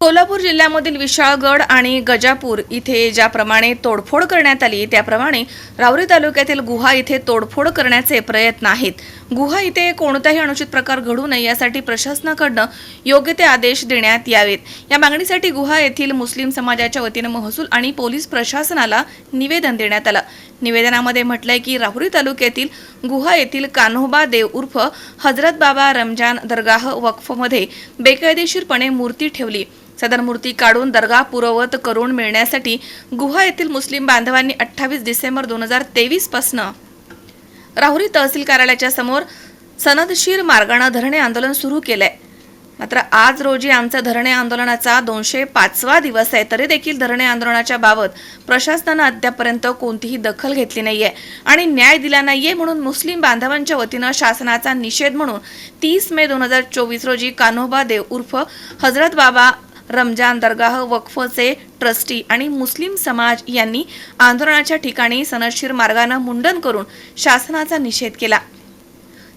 कोल्हापूर जिल्ह्यामधील विशाळगड आणि गजापूर इथे ज्याप्रमाणे तोडफोड करण्यात आली त्याप्रमाणे रावरी तालुक्यातील गुहा इथे तोडफोड करण्याचे प्रयत्न आहेत. गुहा इथे कोणताही अनुचित प्रकार घडू नये यासाठी प्रशासनाकडनं योग्य ते आदेश देण्यात यावेत. या मागणीसाठी गुहा येथील मुस्लिम समाजाच्या वतीनं महसूल आणि पोलीस प्रशासनाला निवेदन देण्यात आलं. निवेदनामध्ये म्हटलंय की राहुरी तालुक्यातील गुहा येथील कान्होबा देव उर्फ हजरत बाबा रमजान दरगाह वक्फमध्ये बेकायदेशीरपणे मूर्ती ठेवली. सदर मूर्ती काढून दर्गा पुरवत करून मिळण्यासाठी गुहा येथील मुस्लिम बांधवांनी अठ्ठावीस डिसेंबर दोन हजार तेवीस पासनं राहुरी तहसील कार्यालयाच्या समोर सनदशीर मार्गानं धरणे आंदोलन सुरू केलंय. मात्र आज रोजी आमचा धरणे आंदोलनाचा दोनशे पाचवा दिवस आहे. तरी देखील धरणे आंदोलनाच्या बाबत प्रशासनानं अद्यापर्यंत कोणतीही दखल घेतली नाहीये. आणि न्याय दिला नाहीये म्हणून मुस्लिम बांधवांच्या वतीनं शासनाचा निषेध म्हणून तीस मे दोन हजार चोवीस रोजी कान्होबा देव उर्फ हजरत बाबा रमजान दरगाह वक्फचे ट्रस्टी आणि मुस्लिम समाज यांनी आंदोलनाच्या ठिकाणी सनशीर मार्गानं मुंडन करून शासनाचा निषेध केला.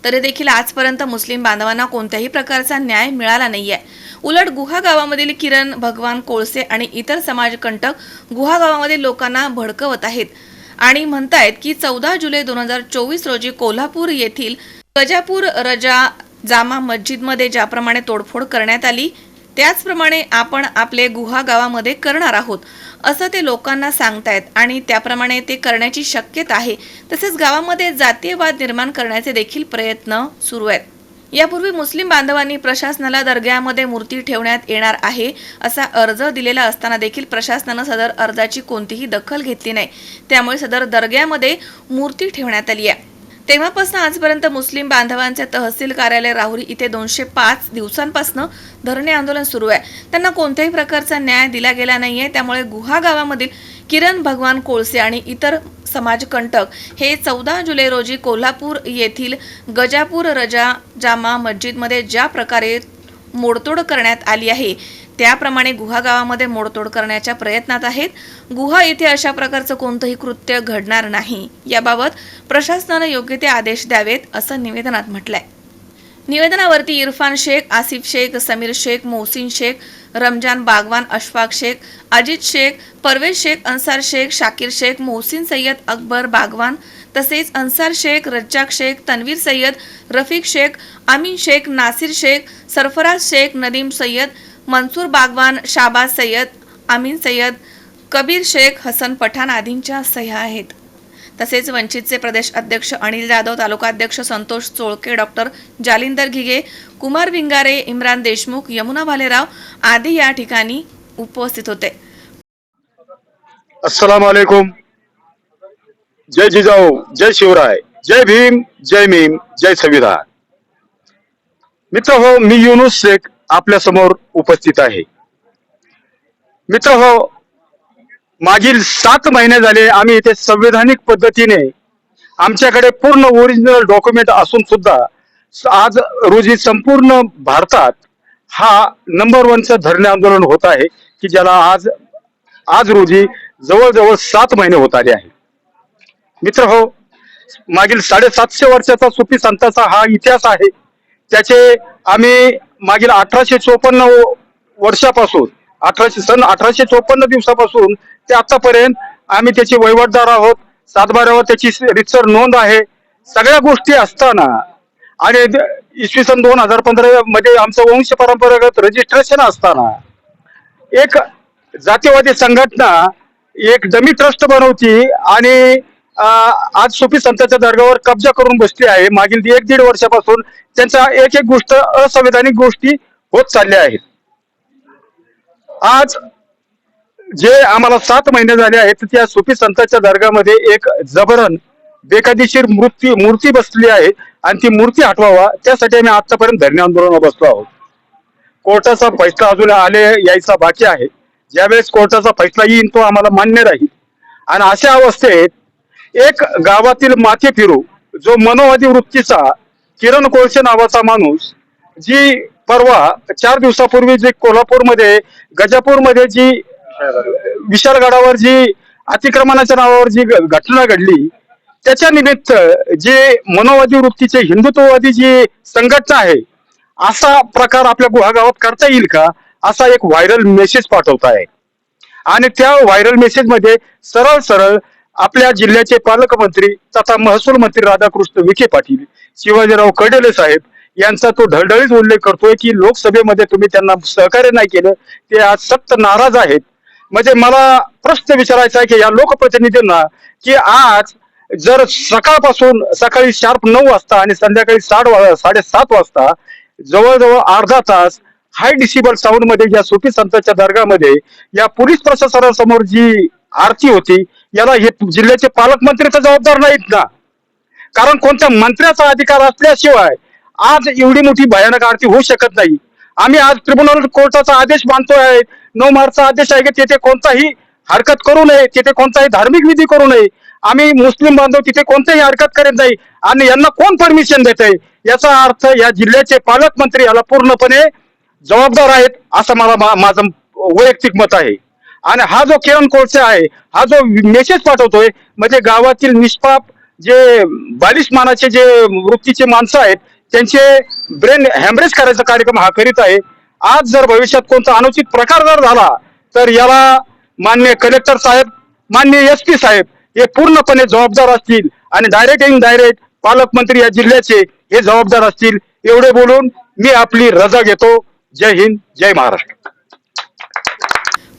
तरी देखील आजपर्यंत मुस्लिम बांधवांना कोणत्याही प्रकारचा न्याय मिळाला नाहीये. उलट गुहा गावामधील किरण भगवान कोळसे आणि इतर समाजकंटक गुहा गावामधील लोकांना भडकवत आहेत आणि म्हणतायत की चौदा जुलै दोन हजार चोवीस रोजी कोल्हापूर येथील गजापूर रजा जामा मस्जिदमध्ये ज्याप्रमाणे तोडफोड करण्यात आली त्याचप्रमाणे आपण आपले गुहा गावामध्ये करणार आहोत असं ते लोकांना सांगतायत आणि त्याप्रमाणे ते करण्याची शक्यता आहे. तसेच गावामध्ये जातीयवाद निर्माण करण्याचे देखील प्रयत्न सुरू आहेत. यापूर्वी मुस्लिम बांधवांनी प्रशासनाला दर्ग्यामध्ये मूर्ती ठेवण्यात येणार आहे असा अर्ज दिलेला असताना देखील प्रशासनानं सदर अर्जाची कोणतीही दखल घेतली नाही. त्यामुळे सदर दर्ग्यामध्ये मूर्ती ठेवण्यात आली आहे. तेव्हापासून आजपर्यंत मुस्लिम बांधवांचे तहसील कार्यालय राहुरी इथे दोनशे पाच दिवसांपासून धरणे आंदोलन सुरू आहे. त्यांना कोणत्याही प्रकारचा न्याय दिला गेला नाहीये. त्यामुळे गुहा गावामधील किरण भगवान कोळसे आणि इतर समाजकंटक हे चौदा जुलै रोजी कोल्हापूर येथील गजापूर रजा जामा मस्जिदमध्ये ज्या प्रकारे मोडतोड करण्यात आली आहे. त्याप्रमाणे गुहा गावामध्ये मोडतोड करण्याच्या प्रयत्नात आहेत. गुहा येथे अशा प्रकारचं कोणतंही कृत्य घडणार नाही. याबाबत प्रशासनानं योग्य ते आदेश द्यावेत असं निवेदनात म्हटलंय. निवेदनावरती इरफान शेख आसिफ शेख समीर शेख मोहसिन शेख रमजान बागवान अशफाक शेख अजित शेख परवेज शेख अन्सार शेख शाकीर शेख मोहसिन सय्यद अकबर बागवान तसेच अन्सार शेख रज्जाक शेख तन्वीर सय्यद रफिक शेख अमीन शेख नासिर शेख सरफराज शेख नदीम सय्यद मनसूर बागवान शाबाज सय्यद अमीन सय्यद कबीर शेख हसन पठाण आदींच्या सह्या आहेत. तसेच वंचितचे प्रदेश अध्यक्ष अनिल जाधव तालुकाध्यक्ष संतोष चोळके डॉक्टर जालिंदर घिगे कुमार भिंगारे इम्रान देशमुख यमुना भालेराव आदी या ठिकाणी उपस्थित होते. अस्सलाम वालेकुम. जय जिजाऊ जय शिवराय जय भीम जय भीम जय संविधान. मित्र हो मी युनुस शेख आपल्यासमोर उपस्थित आहे. मित्र हो मागील सात महिने झाले आम्ही इथे संविधानिक पद्धतीने आमच्याकडे पूर्ण ओरिजिनल डॉक्युमेंट असून सुद्धा आज रोजी संपूर्ण भारतात हा नंबर वनचं धरणे आंदोलन होत आहे की ज्याला आज आज रोजी जवळजवळ सात महिने होत आले आहे मित्र हो मागील साडेसातशे वर्षाचा सुफी संतांचा हा इतिहास आहे. त्याचे आम्ही मागील अठराशे चोपन्न वर्षापासून अठराशे सन अठराशे चोपन्न दिवसापासून ते आतापर्यंत आम्ही त्याचे वहिवाटदार आहोत. सातबाऱ्यावर त्याची रितसर नोंद आहे. सगळ्या गोष्टी असताना आणि द- इसवी सन दोन हजार पंधरा मध्ये आमचं वंश परंपरागत रजिस्ट्रेशन असताना एक जातीवादी संघटना एक डमी ट्रस्ट बनवती आणि आज सुफी संतांच्या दर्गावर कब्जा करून बसली आहे. मागील एक दीड वर्षापासून त्यांच्या एक एक गोष्ट असंविधानिक गोष्टी होत चालल्या आहेत. आज जे आम्हाला सात महिने झाले आहेत त्या सुफी संतांच्या दर्गामध्ये एक जबरन बेकायदेशीर मूर्ती मूर्ती बसली आहे आणि ती मूर्ती हटवावा त्यासाठी आम्ही आतापर्यंत धरणे आंदोलन बसलो आहोत. कोर्टाचा फैसला अजून आले यायचा बाकी आहे. ज्यावेळेस कोर्टाचा फैसला येईल तो आम्हाला मान्य राहील. आणि अशा अवस्थेत एक गावातील माथे फिरू जो मनोवादी वृत्तीचा किरण कोळसे नावाचा माणूस जी परवा चार दिवसापूर्वी जी कोल्हापूरमध्ये गजापूरमध्ये जी विशालगडावर जी अतिक्रमणाच्या नावावर जी घ- घटना घडली त्याच्या निमित्त जे मनोवादी वृत्तीचे हिंदुत्ववादी जी संघटना आहे असा प्रकार आपल्या गुहागावात करता येईल का? असा एक व्हायरल मेसेज पाठवत आहे आणि त्या व्हायरल मेसेजमध्ये सरळ सरळ आपल्या जिल्ह्याचे पालकमंत्री तथा महसूल मंत्री राधाकृष्ण विखे पाटील शिवाजीराव कडेले साहेब यांचा तो ढळढळीत उल्लेख करतोय की लोकसभेमध्ये तुम्ही त्यांना सहकार्य नाही केलं ते आज सक्त नाराज आहेत. म्हणजे मला प्रश्न विचारायचा आहे की या लोकप्रतिनिधींना की आज जर सकाळपासून सकाळी शार्प नऊ वाजता आणि संध्याकाळी साठ वा साडेसात वाजता जवळजवळ अर्धा तास हाय डिसिबल साऊंडमध्ये या सुफी संतांच्या दर्गामध्ये या पोलीस प्रशासनासमोर जी आरती होती. याला हे जिल्ह्याचे पालकमंत्री तर जबाबदार नाहीत ना. कारण कोणत्या मंत्र्याचा अधिकार असल्याशिवाय आज एवढी मोठी भयानक आरती होऊ शकत नाही. आम्ही आज ट्रिब्युनल कोर्टाचा आदेश मानतोय. नऊ मार्चचा आदेश आहे की तेथे कोणताही हरकत करू नये. तेथे कोणताही धार्मिक विधी करू नये. आम्ही मुस्लिम बांधव तिथे कोणताही हरकत करत नाही. आणि यांना कोण परमिशन देत आहे याचा अर्थ या जिल्ह्याचे पालकमंत्री याला पूर्णपणे जबाबदार आहेत असं मला मा- माझं वैयक्तिक मत आहे. आणि हा जो किरण कोळसे आहे हा जो मेसेज पाठवतोय म्हणजे गावातील निष्पाप जे बालिश मानाचे जे वृत्तीचे माणसं आहेत त्यांचे ब्रेन हॅमरेज करायचा कार्यक्रम हा करीत आहे. आज जर भविष्यात कोणता अनुचित प्रकार जर झाला तर याला मान्य कलेक्टर साहेब मान्य एस पी साहेब हे पूर्णपणे जबाबदार असतील आणि डायरेक्ट इन डायरेक्ट पालकमंत्री या जिल्ह्याचे हे जबाबदार असतील. एवढे बोलून मी आपली रजा घेतो. जय हिंद जय महाराष्ट्र.